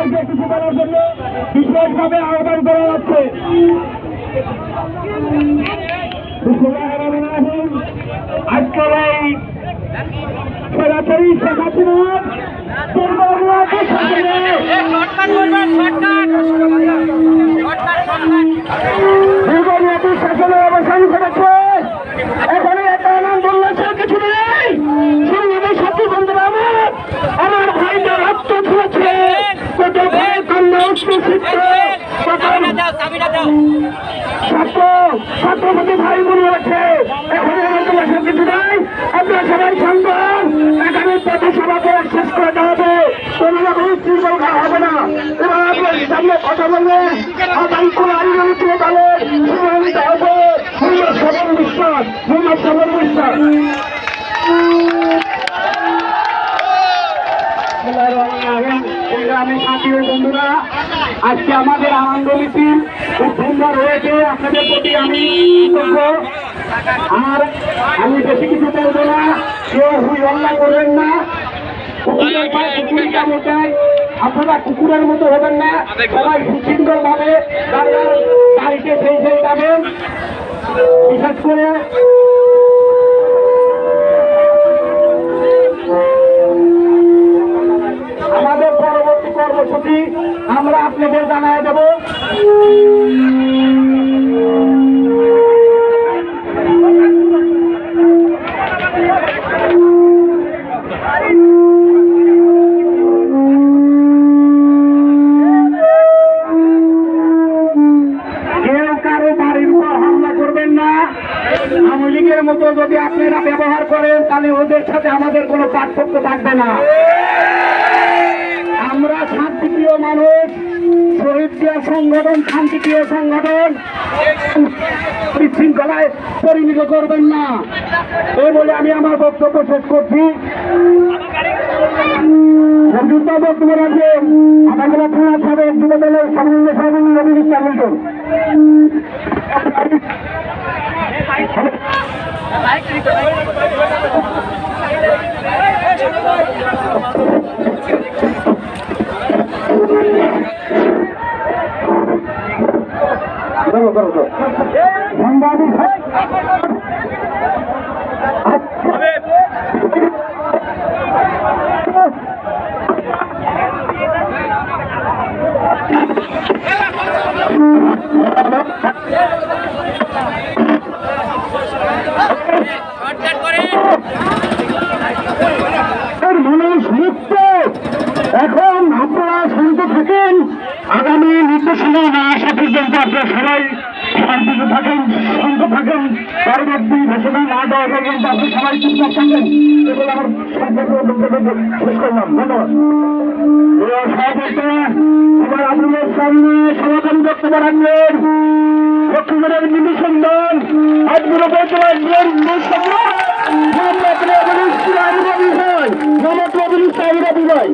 ভাইকে কিছু করার জন্য বিশেষভাবে আহ্বান করা বিসমিল্লাহিররহমানিররহিম। আজকের এই সরাসরি শেখ হাসিনার পূর্ববর্তী ছাত্র ছাত্রপতি ভাই বোন আছে। এখন আমাদের উল্লাসের কিছু নাই আমরা সবাই সন্তান এখানে পথে সভাকে শেষ করে দেওয়া হবে। না। এবার আপনার সামনে কথা বলবেন। আগামী কোন আন্দোলন আজকে আমাদের আনন্দ মিছিল খুব সুন্দর হয়েছে আপনাদের প্রতি আমি আর আমি বেশি কিছু বলব না। কেউ হুই হল্লা করবেন না। আপনারা কুকুরের মতো হবেন না। সবাই সুশৃঙ্খল ভাবে গাড়িতে সেই সেই যাবেন। বিশেষ করে আওয়ামী মতো যদি আপনারা ব্যবহার করেন, তাহলে ওদের সাথে আমাদের কোনো পার্থক্য থাকবে না। আমরা শান্তিপ্রিয় মানুষ, শহীদ প্রিয় সংগঠন, শান্তিপ্রিয় সংগঠন বিশৃঙ্খলায় পরিণত করবেন না। এই বলে আমি আমার বক্তব্য শেষ করছি। বক্তব্য রাখবেন আমাদের থানা সমন্বয় সভাপতি বিশ্বাস মিল্টন। সাংবাদিক এর মানুষ মুক্ত। এখন আপনারা শান্ত থাকেন। আগামী নির্দেশনা পর্যন্ত আপনারা সবাই শান্তিতে থাকেন, শান্ত থাকেন। পরবর্তী ঘোষণা না দেওয়া পর্যন্ত আপনি সবাই চুপচাপ থাকেন এগুলো আমার শেষ করলাম। ধন্যবাদ। এবার আপনাদের সামনে সমাধান বক্তব্য রাখবেন লক্ষ্মীপুরের মিনি সন্ধান আজগুলো বলতে পারবেন মোহাম্মদ রবিউল ইসলাম রবি ভাই মোহাম্মদ রবিউল ইসলাম রবি ভাই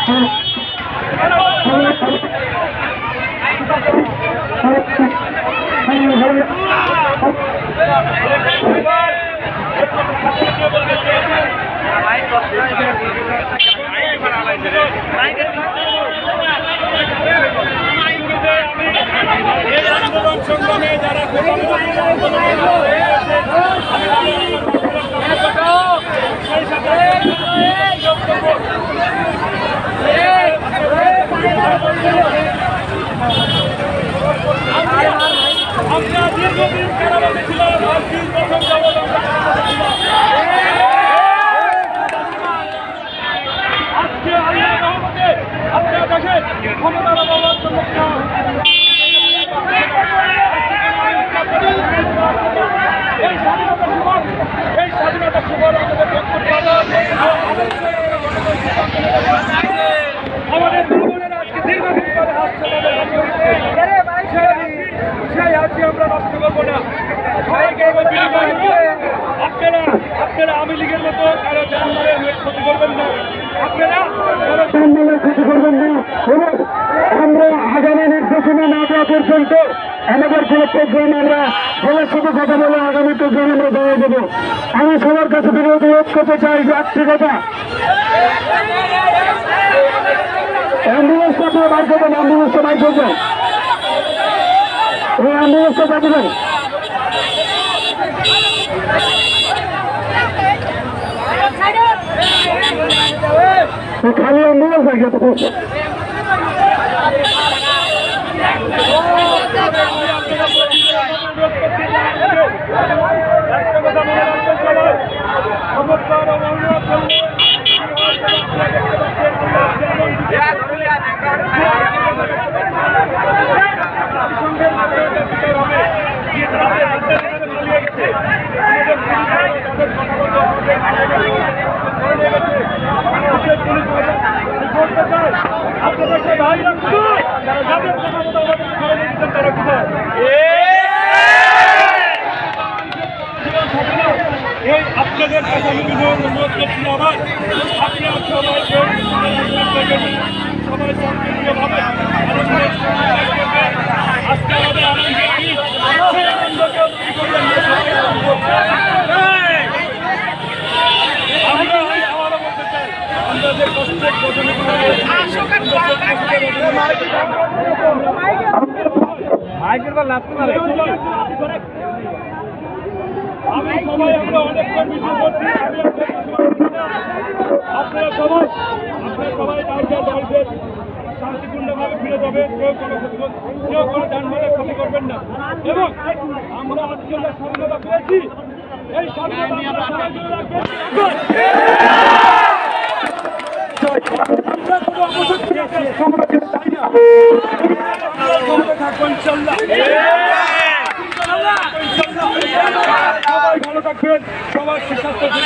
সংগ্রামে এই স্বাধীনতা আমাদের আমাদের জীবনের আজকে দীর্ঘদিন পরে আসছে তাদের হাসপাতালে সেই হাসি আমরা নষ্ট করব না সবাইকে এবার বিনিময় নিয়ে আপনারা আপনারা আওয়ামী লীগের মতো কারও জানমালের ক্ষতি করবেন না। আপনারা ক্ষতি না আমরা আগামী নির্দেশনা না দেওয়া পর্যন্ত আমাদের কোনো প্রোগ্রাম আমরা সবার সাথে দেবো। আমি সবার কাছে অনুরোধ করতে চাই একটি কথা অ্যাম্বুলেন্সটা আপনারা বার করবেন, অ্যাম্বুলেন্সটা বার করবেন। এই অ্যাম্বুলেন্সটা পাঠাবেন খালি অ্যাম্বুলেন্স আছে তো একটা কথা মনে রাখবেন সবাই চমৎকার ও অনুরোধ করলে জাতিসংঘের মাধ্যমে এটা বিচার হবে যে তাদের আন্তর্জাতিক পালিয়ে গেছে আমাদের পুলিশ তাদের কথা বলতে আমাদের পালিয়ে গেছে আমাদের পুলিশ করতে চায় আপনাদের সেই ভাইরা কোথায় যাদের কথা মতো আমাদের ধরে নিচ্ছেন তারা কোথায় জীবন থাকে না এই আপনাদের কাছে আমি বিনয় অনুরোধ করছি আবার আপনারা সবাই সবাই শান্তিপ্রিয়ভাবে আমাদের সহযোগিতা করবেন। আজকে আমাদের আনন্দ কি? সেই আনন্দকে অতিথি করবেন না, সবাই আনন্দ করবেন। এই! আমরা ওই আবারও বলতে চাই, আমরা যে কষ্টের বদলে আমরা যে কষ্টের বদলে আমি সবাই আমরা অনেকক্ষণ মিছিল করছি আমি আপনাদের কিছু বলছি না। আপনারা সবাই আপনারা সবাই বাড়িতে বাড়িতে শান্তিপূর্ণভাবে ফিরে যাবেন, কেউ কোনো কেউ কোনো যানবাহনের ক্ষতি করবেন না। এবং আমরা আজকে যে স্বাধীনতা পেয়েছি, এই স্বাধীনতা আমরা সবাই ধরে রাখবেন। আমরা কোনো অপশক্তি আছে চাই না ইনশাল্লাহ ইনশাল্লাহ সবাই ভালো থাকবেন, সবার সুস্বাস্থ্য।